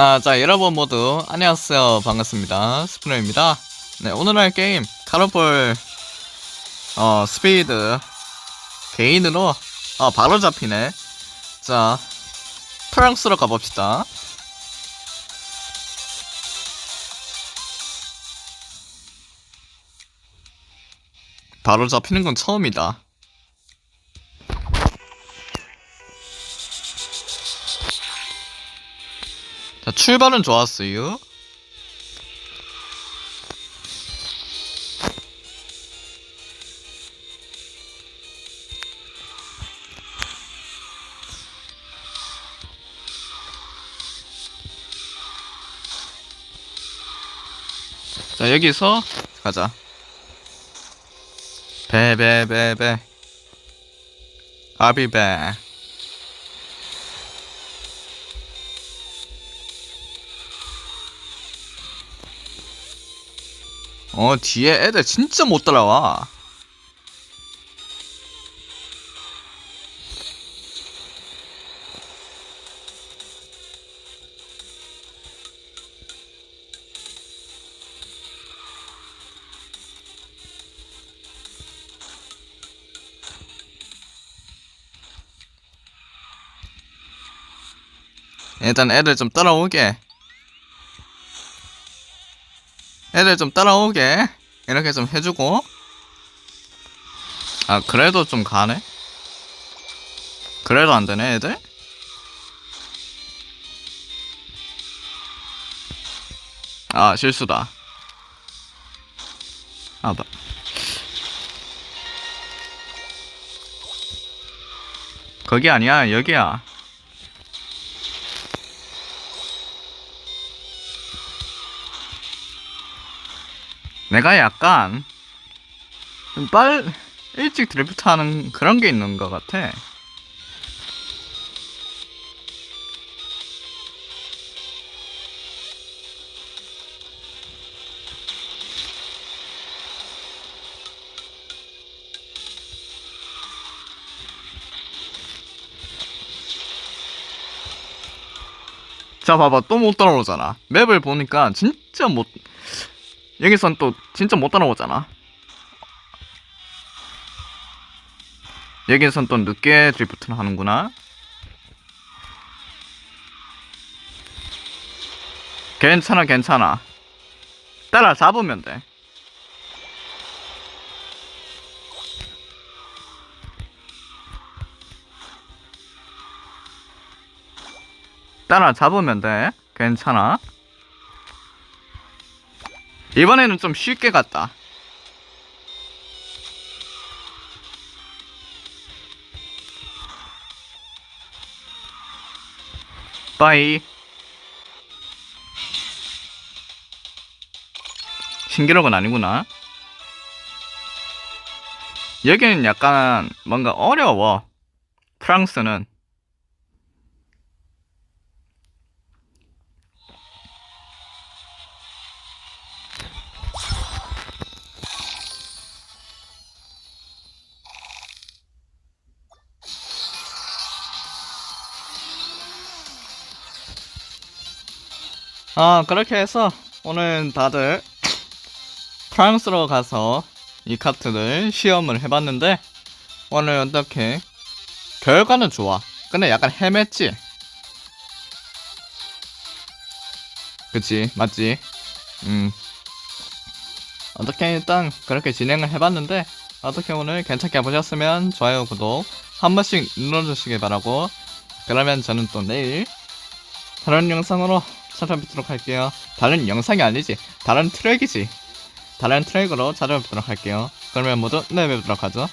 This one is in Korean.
아, 자, 여러분 모두 안녕하세요. 반갑습니다. 스프노입니다. 네, 오늘 할 게임 카르볼 어, 스피드 개인으로 아, 바로 잡히네. 자, 프랑스로 가봅시다. 바로 잡히는 건 처음이다. 자, 출발은 좋았어요. 자, 여기서 가자. 배. 아비배. 어, 뒤에 애들 진짜 못 따라와. 일단 애들 좀 따라오게. 애들 좀 따라오게. 이렇게 좀 해주고. 아, 그래도 좀 가네? 그래도 안 되네, 애들? 아, 실수다. 아, 봐. 거기 아니야, 여기야. 내가 약간 좀 빨 일찍 드래프트 하는 그런 게 있는 것 같아. 자, 봐봐. 또 못 따라오잖아. 맵을 보니까 진짜 못, 여기선 또 진짜 못 따라오잖아. 여기선 또 늦게 드리프트를 하는구나. 괜찮아, 괜찮아. 따라 잡으면 돼. 따라 잡으면 돼. 괜찮아. 이번에는 좀 쉽게 갔다. 빠이. 신기록은 아니구나. 여기는 약간 뭔가 어려워. 프랑스는. 아, 그렇게 해서 오늘 다들 프랑스로 가서 이 카트를 시험을 해봤는데 오늘 어떻게 결과는 좋아. 근데 약간 헤맸지? 그치, 맞지? 음. 어떻게 일단 그렇게 진행을 해봤는데 어떻게 오늘 괜찮게 보셨으면 좋아요, 구독 한 번씩 눌러주시기 바라고 그러면 저는 또 내일 다른 영상으로 찾아뵙도록 할게요. 다른 영상이 아니지. 다른 트랙이지. 다른 트랙으로 찾아뵙도록 할게요. 그러면 모두 내일 뵙도록 하죠.